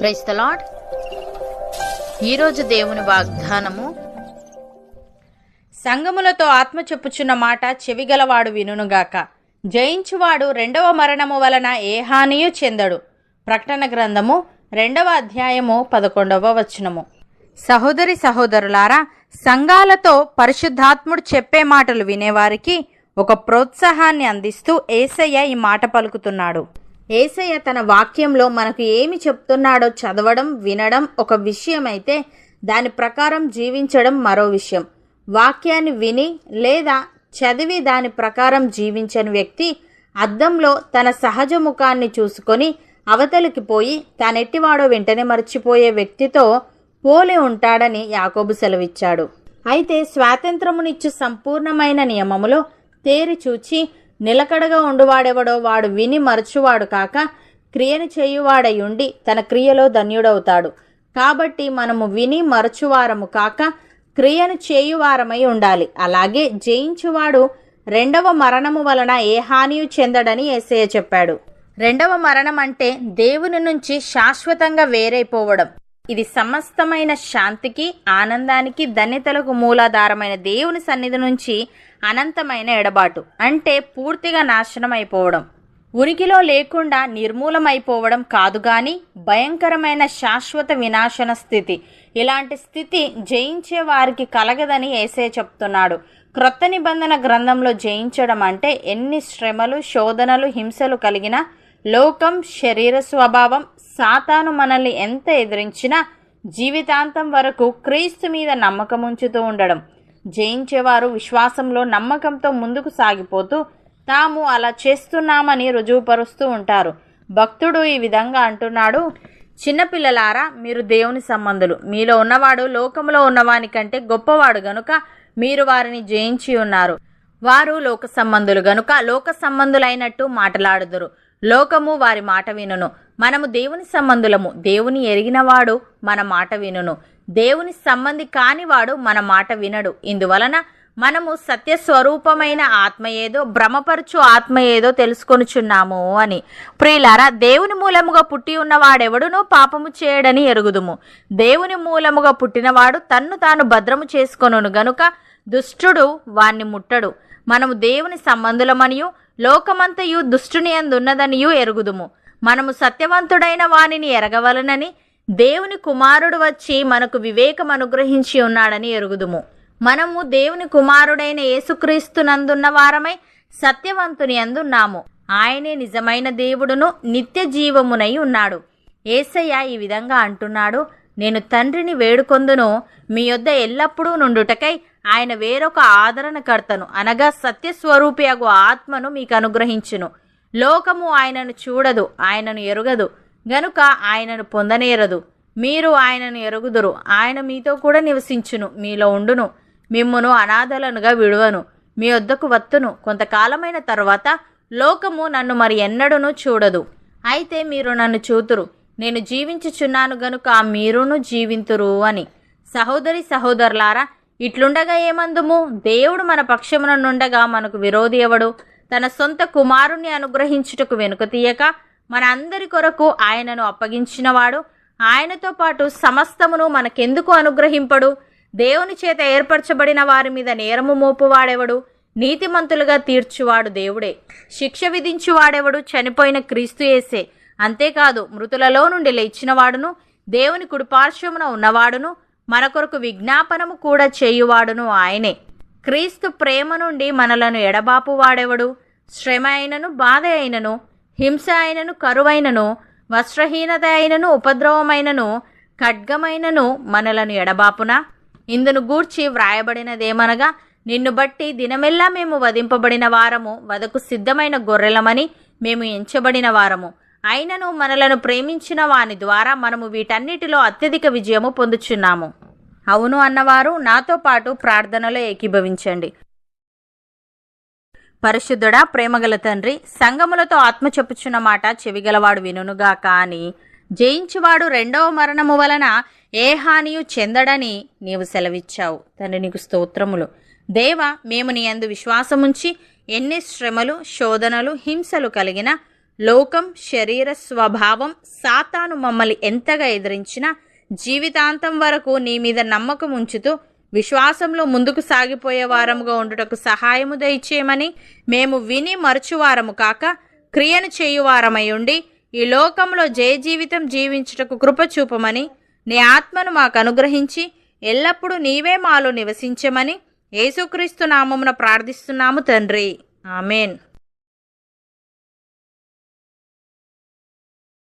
Price the lord ఈరోజు దేవుని వాగ్దానము సంగములతో ఆత్మ చెప్పుచున్న మాట చెవిగలవాడు వినుగాక జయించువాడు రెండవ మరణము వలన ఏ హానియు చెందడు. ప్రకటన గ్రంథము రెండవ అధ్యాయము పదకొండవ వచనము. సహోదరి సహోదరులారా సంఘాలతో పరిశుద్ధాత్ముడు చెప్పే మాటలు వినేవారికి ఒక ప్రోత్సాహాన్ని అందిస్తూ ఏసయ్య ఈ మాట పలుకుతున్నాడు. ఏసయ్య తన వాక్యంలో మనకు ఏమి చెప్తున్నాడో చదవడం వినడం ఒక విషయమైతే దాని ప్రకారం జీవించడం మరో విషయం. వాక్యాన్ని విని లేదా చదివి దాని ప్రకారం జీవించని వ్యక్తి అద్దంలో తన సహజ ముఖాన్ని చూసుకొని అవతలికి పోయి తానెట్టివాడో వెంటనే మర్చిపోయే వ్యక్తితో పోలి ఉంటాడని యాకోబు సెలవిచ్చాడు. అయితే స్వాతంత్రమునిచ్చు సంపూర్ణమైన నియమములో తేరి చూచి నిలకడగా ఉండువాడెవడో వాడు విని మరచువాడు కాక క్రియను చేయువాడయుండి తన క్రియలో ధన్యుడవుతాడు. కాబట్టి మనము విని మరచువారము కాక క్రియను చేయువారమై ఉండాలి. అలాగే జయించువాడు రెండవ మరణము వలన ఏ హానియు చెందడని ఏసయ్య చెప్పాడు. రెండవ మరణం అంటే దేవుని నుంచి శాశ్వతంగా వేరైపోవడం. ఇది సమస్తమైన శాంతికి ఆనందానికి ధన్యతలకు మూలాధారమైన దేవుని సన్నిధి నుంచి అనంతమైన ఎడబాటు. అంటే పూర్తిగా నాశనం అయిపోవడం ఉనికిలో లేకుండా నిర్మూలమైపోవడం కాదు గాని భయంకరమైన శాశ్వత వినాశన స్థితి. ఇలాంటి స్థితి జయించే వారికి కలగదని ఏసే చెప్తున్నాడు. క్రొత్త నిబంధన గ్రంథంలో జయించడం అంటే ఎన్ని శ్రమలు శోధనలు హింసలు కలిగిన లోకం శరీర స్వభావం సాతాను మనల్ని ఎంత ఎదిరించినా జీవితాంతం వరకు క్రీస్తు మీద నమ్మకం ఉంచుతూ ఉండడం. జయించేవారు విశ్వాసంలో నమ్మకంతో ముందుకు సాగిపోతూ తాము అలా చేస్తున్నామని రుజువుపరుస్తూ ఉంటారు. భక్తుడు ఈ విధంగా అంటున్నాడు చిన్నపిల్లలారా మీరు దేవుని సంబంధులు. మీలో ఉన్నవాడు లోకంలో ఉన్నవాని కంటే గొప్పవాడు గనుక మీరు వారిని జయించి ఉన్నారు. వారు లోక సంబంధులు గనుక లోక సంబంధులైనట్టు మాటలాడుదురు. లోకము వారి మాట వినును. మనము దేవుని సంబంధులము. దేవుని ఎరిగినవాడు మన మాట వినును. దేవుని సంబంధి కానివాడు మన మాట వినడు. ఇందువలన మనము సత్యస్వరూపమైన ఆత్మ ఏదో భ్రమపరచు ఆత్మ ఏదో తెలుసుకొనుచున్నాము అని. ప్రియులారా దేవుని మూలముగా పుట్టి ఉన్నవాడెవడునూ పాపము చేయడని ఎరుగుదుము. దేవుని మూలముగా పుట్టినవాడు తన్ను తాను భద్రము చేసుకొనును గనుక దుష్టుడు వాణ్ణి ముట్టడు. మనము దేవుని సంబంధులమనియు లోకమంతయు దుష్టుని అందున్నదనియు ఎరుగుదుము. మనము సత్యవంతుడైన వానిని ఎరగవలనని దేవుని కుమారుడు వచ్చి మనకు వివేకం అనుగ్రహించి ఉన్నాడని ఎరుగుదుము. మనము దేవుని కుమారుడైన యేసుక్రీస్తునందున్న వారమై సత్యవంతుని అందున్నాము. ఆయనే నిజమైన దేవుడును నిత్య జీవమునై ఉన్నాడు. ఏసయ్య ఈ విధంగా అంటున్నాడు నేను తండ్రిని వేడుకొందును మీ యొద్ద ఎల్లప్పుడూ నుండుటకై ఆయన వేరొక ఆదరణకర్తను అనగా సత్యస్వరూపి అగు ఆత్మను మీకు అనుగ్రహించును లోకము ఆయనను చూడదు ఆయనను ఎరుగదు గనుక ఆయనను పొందనేరదు. మీరు ఆయనను ఎరుగుదురు ఆయన మీతో కూడా నివసించును మీలో ఉండును మిమ్మును అనాథలనుగా విడువను మీ వద్దకు వత్తును. కొంతకాలమైన తర్వాత లోకము నన్ను మరి ఎన్నడూనూ చూడదు. అయితే మీరు నన్ను చూతురు. నేను జీవించుచున్నాను గనుక మీరును జీవింతురు అని. సహోదరి సహోదరులారా ఇట్లుండగా ఏమందుము? దేవుడు మన పక్షమున నుండగా మనకు విరోధి ఎవడు? తన సొంత కుమారుణ్ణి అనుగ్రహించుటకు వెనుక తీయక మన అందరి కొరకు ఆయనను అప్పగించినవాడు. ఆయనతో పాటు సమస్తమును మనకెందుకు అనుగ్రహింపడు? దేవుని చేత ఏర్పరచబడిన వారి మీద నేరము మోపువాడెవడు? నీతిమంతులుగా తీర్చువాడు దేవుడే. శిక్ష విధించువాడెవడు? చనిపోయిన క్రీస్తు యేసే. అంతేకాదు మృతులలో నుండి లేచినవాడును. దేవుని కుడిపార్శ్వమున ఉన్నవాడును. మన విజ్ఞాపనము కూడా చేయువాడును ఆయనే. క్రీస్తు ప్రేమ నుండి మనలను ఎడబాపు వాడెవడు? శ్రమ అయినను బాధ అయినను హింస అయినను కరువైనను వస్త్రహీనత అయినను ఉపద్రవమైనను ఖడ్గమైనను మనలను ఎడబాపున? ఇందును గూర్చి వ్రాయబడినదేమనగా నిన్ను బట్టి దినమెల్లా మేము వధింపబడిన వారము వదకు సిద్ధమైన గొర్రెలమని మేము ఎంచబడిన వారము. అయినను మనలను ప్రేమించిన వాని ద్వారా మనము వీటన్నిటిలో అత్యధిక విజయము పొందుచున్నాము. అవును అన్నవారు నాతో పాటు ప్రార్థనలో ఏకీభవించండి. పరిశుద్ధుడా ప్రేమగల తండ్రి సంగములతో ఆత్మ చెప్పుచున్న మాట చెవిగలవాడు వినునుగా కాని జయించువాడు రెండవ మరణము వలన ఏ హానియు చెందడని నీవు సెలవిచ్చావు. తండ్రి నీకు స్తోత్రములు. దేవ మేము నీ అందు విశ్వాసముంచి ఎన్ని శ్రమలు శోధనలు హింసలు కలిగిన లోకం శరీర స్వభావం సాతాను మమ్మల్ని ఎంతగా ఎదిరించినా జీవితాంతం వరకు నీ మీద నమ్మకం ఉంచుతూ విశ్వాసంలో ముందుకు సాగిపోయే వారముగా ఉండుటకు సహాయము దయచేయమని మేము విని మరచువారము కాక క్రియను చేయువారమై ఉండి ఈ లోకంలో జయ జీవితం జీవించుటకు కృప చూపమని నీ ఆత్మను మాకు అనుగ్రహించి ఎల్లప్పుడూ నీవే మాలో నివసించమని యేసుక్రీస్తు నామమున ప్రార్థిస్తున్నాము తండ్రి. ఆమెన్.